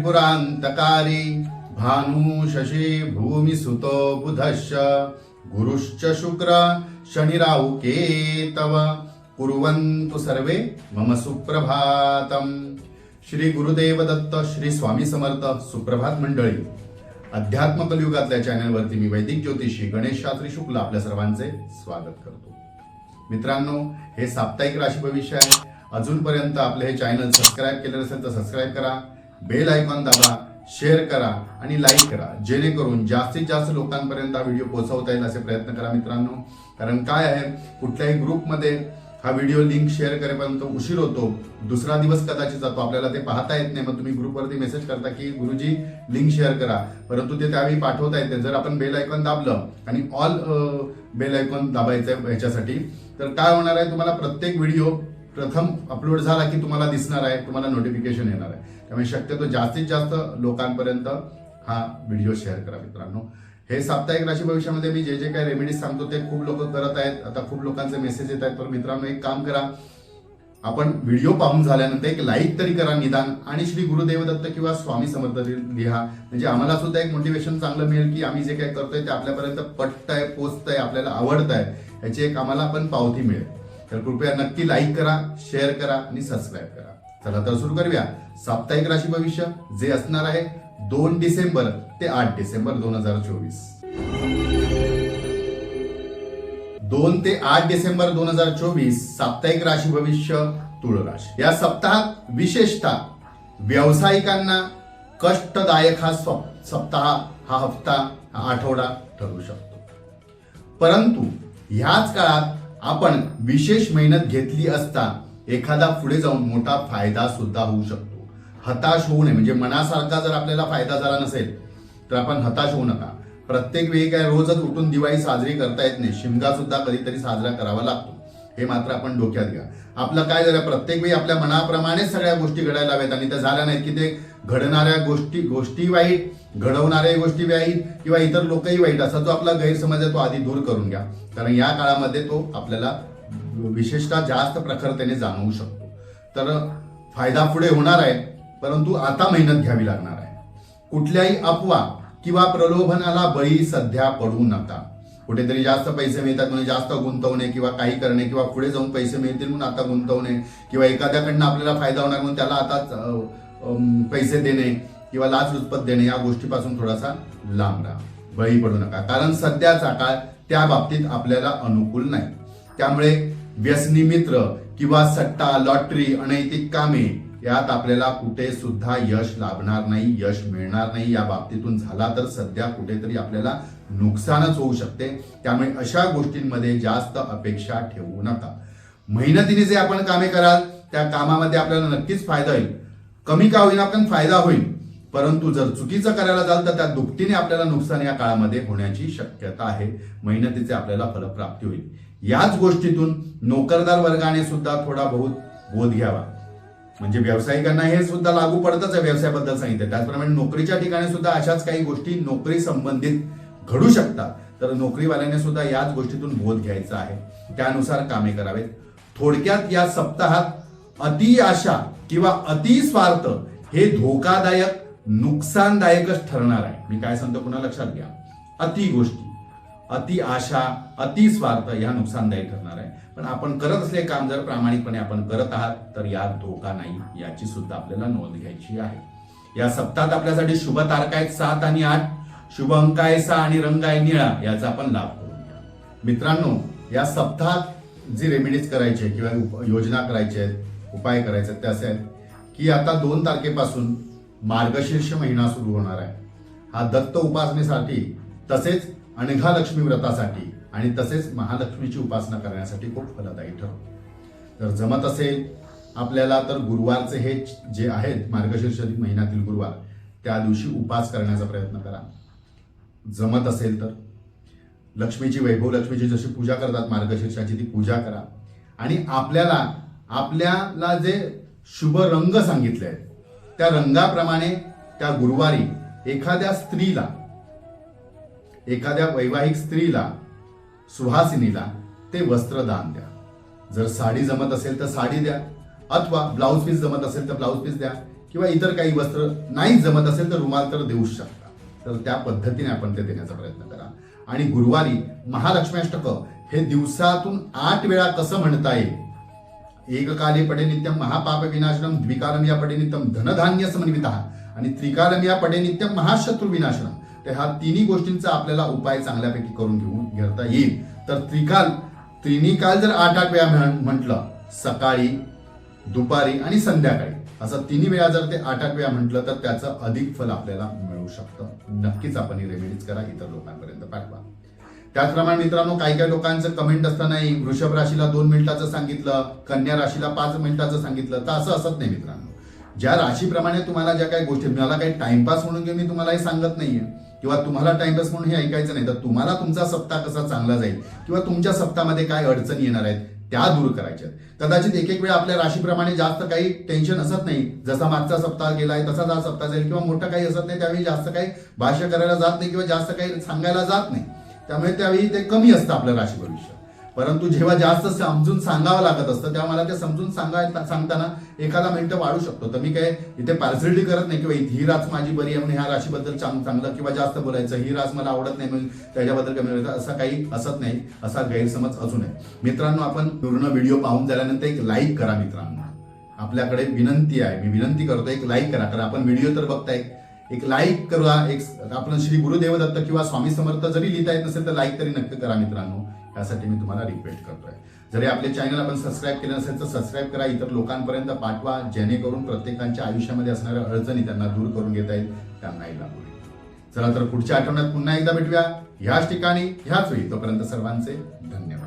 त्रिपुरान्तकारी भानु शशी भूमिसुतो बुधश्च गुरुश्च शुक्र शनिराहु केतव। कुर्वन्तु सर्वे मम सुप्रभातम श्री गुरुदेव दत्त श्री स्वामी समर्थ सुप्रभात मंडळी। अध्यात्म कलियुगातल्या चॅनलवरती मी वैदिक ज्योतिषी गणेश शास्त्री शुक्ल आपल्या सर्वांचे स्वागत करतो. मित्रांनो हे साप्ताहिक राशी भविष्य आहे. अजूनपर्यंत आपले हे चॅनल सबस्क्राईब केले नसेल तर सबस्क्राईब करा. बेल आयकॉन दाबा शेअर करा आणि लाईक करा. जेणेकरून जास्तीत जास्त लोकांपर्यंत हा व्हिडिओ पोहोचवता येईल असे प्रयत्न करा मित्रांनो. कारण काय आहे? कुठल्याही ग्रुपमध्ये हा व्हिडिओ लिंक शेअर करेपर्यंत उशीर होतो. दुसरा दिवस कदाचित जातो. आपल्याला ते पाहता येत नाही. मग तुम्ही ग्रुपवरती मेसेज करता की गुरुजी लिंक शेअर करा. परंतु ते त्यावेळी पाठवता येते. जर आपण बेल आयकॉन दाबलं आणि ऑल बेल आयकॉन दाबायचं आहे ह्याच्यासाठी तर काय होणार आहे? तुम्हाला प्रत्येक व्हिडिओ प्रथम अपलोड झाला की तुम्हाला दिसणार आहे. तुम्हाला नोटिफिकेशन येणार आहे. त्यामुळे शक्यतो जास्तीत जास्त लोकांपर्यंत हा व्हिडिओ शेअर करा मित्रांनो. हे साप्ताहिक राशी भविष्यामध्ये मी जे जे काही रेमेडीज सांगतो ते खूप लोक करत आहेत. आता खूप लोकांचे मेसेज येत आहेत. तर मित्रांनो एक काम करा. आपण व्हिडिओ पाहून झाल्यानंतर एक लाईक तरी करा निदान आणि श्री गुरुदेव दत्त किंवा स्वामी समर्थ लिहा. म्हणजे आम्हाला सुद्धा एक मोटिवेशन चांगलं मिळेल की आम्ही जे काही करतोय ते आपल्यापर्यंत पटत आहे पोचत आहे आपल्याला आवडतंय. याची एक आम्हाला पण पावती मिळेल. तर कृपया नक्की लाईक करा शेअर करा आणि सबस्क्राईब करा. चला तर सुरू करूया. साप्ताहिक राशी भविष्य जे असणार आहे दोन डिसेंबर ते आठ डिसेंबर दोन हजार चोवीस. दोन ते आठ डिसेंबर दोन हजार चोवीस साप्ताहिक राशी भविष्य तुळ राशी. या सप्ताहात विशेषतः व्यावसायिकांना कष्टदायक हा सप्ताह हा हप्ता हा आठवडा ठरू शकतो. परंतु ह्याच काळात आपण विशेष मेहनत घेतली असता एखादा पुढे जाऊन मोठा फायदा सुद्धा होऊ शकतो. हताश होऊ नये. म्हणजे मनासारखा जर आपल्याला फायदा झाला नसेल तर आपण हताश होऊ नका. प्रत्येक वेळी काय रोजच उठून दिवाळी साजरी करता येत नाही. शिमगा सुद्धा कधीतरी साजरा करावा लागतो. हे मात्र आपण डोक्यात घ्या. आपलं काय झालं? प्रत्येक वेळी आपल्या मनाप्रमाणेच सगळ्या गोष्टी घडायला हव्यात आणि त्या झाल्या नाहीत. की ते घडणाऱ्या गोष्टी गोष्टी वाईट घडवणाऱ्या गोष्टी वाईट किंवा इतर लोकही वाईट असा जो आपला गैरसमज आहे तो आधी दूर करून घ्या. कारण या काळामध्ये तो आपल्याला विशेषतः जास्त प्रखरतेने जाणवू शकतो. तर फायदा पुढे होणार आहे परंतु आता मेहनत घ्यावी लागणार आहे. कुठल्याही अफवा किंवा प्रलोभनाला बळी सध्या पडू नका. कुठेतरी जास्त पैसे मिळतात म्हणून जास्त गुंतवणे किंवा काही करणे किंवा पुढे जाऊन पैसे मिळतील म्हणून आता गुंतवणे किंवा एखाद्याकडनं आपल्याला फायदा होणार म्हणून त्याला आताच पैसे देणे किंवा लाच लुचपत देणे या गोष्टीपासून थोडासा लांब राहा. बळी पडू नका. कारण सध्याचा काळ त्या बाबतीत आपल्याला अनुकूल नाही. त्यामुळे व्यसनी मित्र किंवा सट्टा लॉटरी अनैतिक कामे यात आपल्याला कुठे सुद्धा यश लाभणार नाही यश मिळणार नाही. या बाबतीतून झाला तर सध्या कुठेतरी आपल्याला नुकसानच होऊ शकते. त्यामुळे अशा गोष्टींमध्ये जास्त अपेक्षा ठेवू नका. मेहनतीने जे आपण कामे कराल त्या कामामध्ये आपल्याला नक्कीच फायदा होईल. कमी का होईना पण फायदा होईल. परंतु जर चुकीचं करायला जाल तर त्या दुपटीने आपल्याला नुकसान या काळामध्ये होण्याची शक्यता आहे. मेहनतीचे आपल्याला फलप्राप्ती होईल. याच गोष्टीतून नोकरदार वर्गाने सुद्धा थोडा बहुत बोध घ्यावा. म्हणजे व्यावसायिकांना हे सुद्धा लागू पडतच आहे व्यवसायाबद्दल सांगितलं. त्याचप्रमाणे नोकरीच्या ठिकाणी सुद्धा अशाच काही गोष्टी नोकरी संबंधित घडू शकतात. तर नोकरीवाल्याने सुद्धा याच गोष्टीतून बोध घ्यायचा आहे. त्यानुसार कामे करावेत. थोडक्यात या सप्ताहात अति आशा किंवा अति स्वार्थ हे धोकादायक नुकसानदायकच ठरणार आहे. मी काय सांगतो पुन्हा लक्षात घ्या. अति गोष्टी. अति आशा अति स्वार्थ या नुकसानदायी ठरणार आहे. पण आपण करत असले काम जर प्रामाणिकपणे आपण करत आहात तर यात धोका नाही याची सुद्धा आपल्याला नोंद घ्यायची आहे. या सप्ताहात आपल्यासाठी शुभ तारखा आहेत सात आणि आठ. शुभ अंक आहे सहा आणि रंग आहे निळा याचा आपण लाभ करून घ्या. मित्रांनो या सप्ताहात जी रेमेडीज करायचे किंवा उप- योजना करायच्या आहेत उपाय करायचे आहेत ते असे आहेत की आता दोन तारखेपासून मार्गशीर्ष महिना सुरू होणार आहे. हा दत्त उपासनेसाठी तसेच अनघालक्ष्मी व्रतासाठी आणि तसेच महालक्ष्मीची उपासना करण्यासाठी खूप फलदायी ठरतो जर जमत असेल आपल्याला तर गुरुवारचे हे जे आहेत मार्गशीर्ष महिन्यातील गुरुवार त्या दिवशी उपास करण्याचा प्रयत्न करा. जमत असेल तर. लक्ष्मीची वैभव लक्ष्मीची जशी पूजा करतात मार्गशीर्षाची ती पूजा करा. आणि आपल्याला आपल्याला जे शुभ रंग सांगितले आहेत त्या रंगाप्रमाणे त्या गुरुवारी एखाद्या स्त्रीला एखाद्या वैवाहिक स्त्रीला सुहासिनीला ते वस्त्रदान द्या. जर साडी जमत असेल तर साडी द्या अथवा ब्लाऊज पीस जमत असेल तर ब्लाऊज पीस द्या किंवा इतर काही वस्त्र नाही जमत असेल तर रुमाल तर देऊच शकता. तर त्या पद्धतीने आपण ते देण्याचा प्रयत्न करा. आणि गुरुवारी महालक्ष्म्याष्टक हे दिवसातून आठ वेळा कसं म्हणता येईल? एककाले पडे नित्यम महापाप विनाशनम द्विकालम या पडे नित्यम धनधान्य समन्वित आणि त्रिकालम या पडे नित्यम महाशत्रू विनाशनम तर ह्या तिन्ही गोष्टींचा आपल्याला उपाय चांगल्यापैकी करून घेऊन घेता येईल. तर त्रिकाल तिन्ही काल जर आठ आठ वेळा म्हटलं सकाळी दुपारी आणि संध्याकाळी असं तिन्ही वेळा जर ते आठ आठ वेळा म्हटलं तर त्याचं अधिक फल आपल्याला मिळू शकतं. नक्कीच आपण ही रेमेडीज करा इतर लोकांपर्यंत पाठवा. त्याचप्रमाणे मित्रांनो काही काही लोकांचं कमेंट असतानाही वृषभ राशीला दोन मिनिटाचं सांगितलं कन्या राशीला पाच मिनिटाचं सांगितलं तर असं असत नाही मित्रांनो. ज्या राशीप्रमाणे तुम्हाला ज्या काही गोष्टी मला काही टाइमपास म्हणून घेऊन मी तुम्हाला हे सांगत नाहीये. किंवा तुम्हाला टाइमपास म्हणून हे ऐकायचं नाही तर तुम्हाला तुमचा सप्ताह कसा चांगला जाईल किंवा तुमच्या सप्ताहामध्ये काय अडचणी येणार आहेत त्या दूर करायच्या कदाचित एक एक वेळा आपल्या राशीप्रमाणे जास्त काही टेन्शन असत नाही. जसा मागचा सप्ताह गेलाय तसाच हा सप्ताह जाईल किंवा मोठं काही असत नाही त्यावेळी जास्त काही भाष्य करायला जात नाही किंवा जास्त काही सांगायला जात नाही. त्यामुळे त्यावेळी ते कमी असतं आपलं राशी भविष्य. परंतु जेव्हा जास्त समजून सांगावं लागत असतं तेव्हा मला ते समजून सांगाय सांगताना एखादा मिनिटं वाढू शकतो. तर मी काय इथे पार्सलिटी करत नाही किंवा ही रास माझी बरी आहे म्हणून ह्या राशीबद्दल चांगलं किंवा जास्त बोलायचं ही रास मला आवडत नाही म्हणून त्याच्याबद्दल कमी बोलायचं असं काही असत नाही असा गैरसमज अजून आहे. मित्रांनो आपण पूर्ण व्हिडिओ पाहून झाल्यानंतर एक लाईक करा मित्रांनो. आपल्याकडे विनंती आहे मी विनंती करतो एक लाईक करा कारण आपण व्हिडिओ तर बघताय एक लाईक करा एक आपण श्री गुरुदेव दत्त किंवा स्वामी समर्थ जरी लिहिता येत नसेल तर लाईक तरी नक्की करा मित्रांनो. यासाठी मी तुम्हाला रिक्वेस्ट करतोय. जरी आपले चॅनल आपण सबस्क्राईब केलं नसेल तर सबस्क्राईब करा. इतर लोकांपर्यंत पाठवा जेणेकरून प्रत्येकाच्या आयुष्यामध्ये असणाऱ्या अडचणी त्यांना दूर करून घेता येईल त्यांनाही लागू चला तर पुढच्या आठवड्यात पुन्हा एकदा भेटूया. ह्याच ठिकाणी ह्याच वेळी. तोपर्यंत सर्वांचे धन्यवाद.